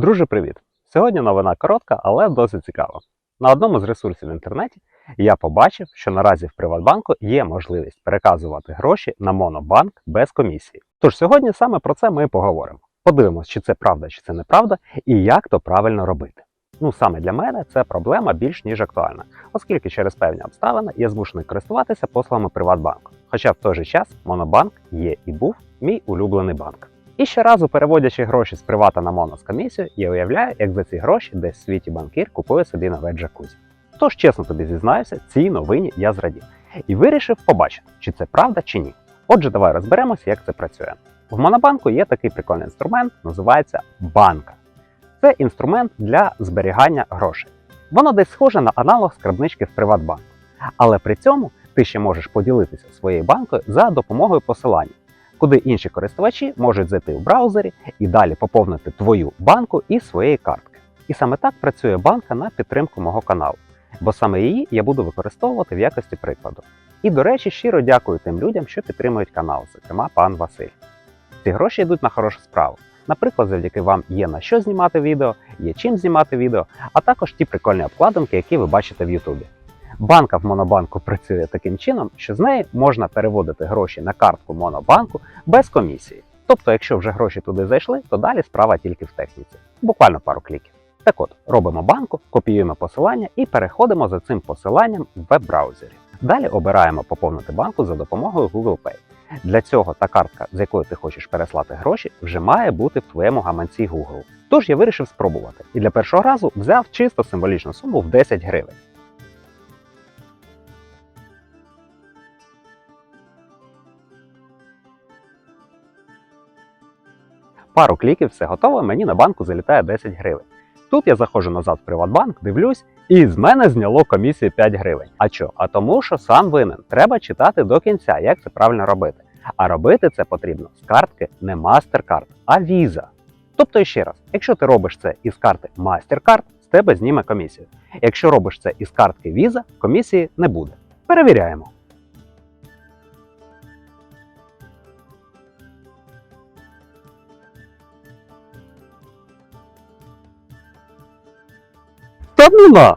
Друже, привіт! Сьогодні новина коротка, але досить цікава. На одному з ресурсів в інтернеті я побачив, що наразі в Приватбанку є можливість переказувати гроші на Монобанк без комісії. Тож сьогодні саме про це ми поговоримо. Подивимось, чи це правда, чи це неправда, і як то правильно робити. Ну саме для мене це проблема більш ніж актуальна, оскільки через певні обставини я змушений користуватися послугами Приватбанку. Хоча в той же час Монобанк є і був мій улюблений банк. І щоразу переводячи гроші з привата на моно з комісією, я уявляю, як за ці гроші десь в світі банкір купує собі нове джакузі. Тож, чесно тобі зізнаюся, цій новині я зрадів і вирішив побачити, чи це правда чи ні. Отже, давай розберемося, як це працює. В Монобанку є такий прикольний інструмент, називається банка. Це інструмент для зберігання грошей. Воно десь схоже на аналог скарбнички в Приватбанку. Але при цьому ти ще можеш поділитися своєю банкою за допомогою посилання, куди інші користувачі можуть зайти в браузері і далі поповнити твою банку і своєї картки. І саме так працює банка на підтримку мого каналу, бо саме її я буду використовувати в якості прикладу. І, до речі, щиро дякую тим людям, що підтримують канал, зокрема пан Василь. Ці гроші йдуть на хорошу справу. Наприклад, завдяки вам є на що знімати відео, є чим знімати відео, а також ті прикольні обкладинки, які ви бачите в Ютубі. Банка в Монобанку працює таким чином, що з неї можна переводити гроші на картку Монобанку без комісії. Тобто, якщо вже гроші туди зайшли, то далі справа тільки в техніці. Буквально пару кліків. Так от, робимо банку, копіюємо посилання і переходимо за цим посиланням в веб-браузері. Далі обираємо поповнити банку за допомогою Google Pay. Для цього та картка, з якої ти хочеш переслати гроші, вже має бути в твоєму гаманці Google. Тож я вирішив спробувати і для першого разу взяв чисто символічну суму в 10 гривень. Пару кліків, все готово, мені на банку залітає 10 гривень. Тут я заходжу назад в Приватбанк, дивлюсь, і з мене зняло комісію 5 гривень. А чо? А тому, що сам винен. Треба читати до кінця, як це правильно робити. А робити це потрібно з картки не MasterCard, а Visa. Тобто, ще раз, якщо ти робиш це із карти MasterCard, з тебе зніме комісію. Якщо робиш це із картки Visa, комісії не буде. Перевіряємо. Та ну на!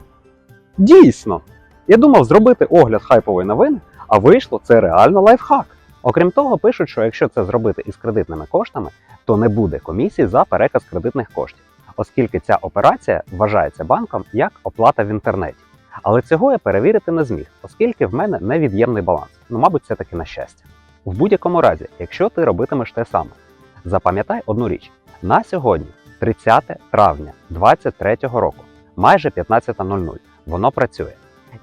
Дійсно! Я думав зробити огляд хайпової новини, а вийшло це реально лайфхак. Окрім того, пишуть, що якщо це зробити із кредитними коштами, то не буде комісії за переказ кредитних коштів, оскільки ця операція вважається банком як оплата в інтернеті. Але цього я перевірити не зміг, оскільки в мене невід'ємний баланс. Ну, мабуть, це таки на щастя. В будь-якому разі, якщо ти робитимеш те саме, запам'ятай одну річ: на сьогодні, 30 травня 2023 року, майже 15.00, воно працює.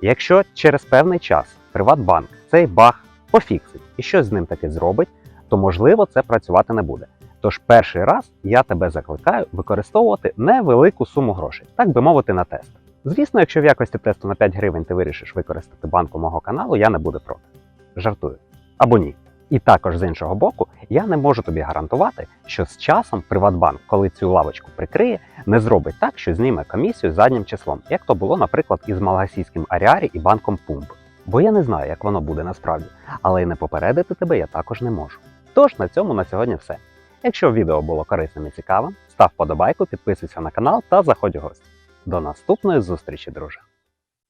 Якщо через певний час Приватбанк цей баг пофіксить і щось з ним таки зробить, то можливо це працювати не буде. Тож перший раз я тебе закликаю використовувати невелику суму грошей, так би мовити, на тест. Звісно, якщо в якості тесту на 5 гривень ти вирішиш використати банку мого каналу, я не буду проти. Жартую. Або ні. І також з іншого боку, я не можу тобі гарантувати, що з часом Приватбанк, коли цю лавочку прикриє, не зробить так, що зніме комісію заднім числом, як то було, наприклад, із малгасійським Аріарі і банком Пумп. Бо я не знаю, як воно буде насправді, але й не попередити тебе я також не можу. Тож на цьому на сьогодні все. Якщо відео було корисним і цікавим, став подобайку, підписуйся на канал та заходь у гості. До наступної зустрічі, друже!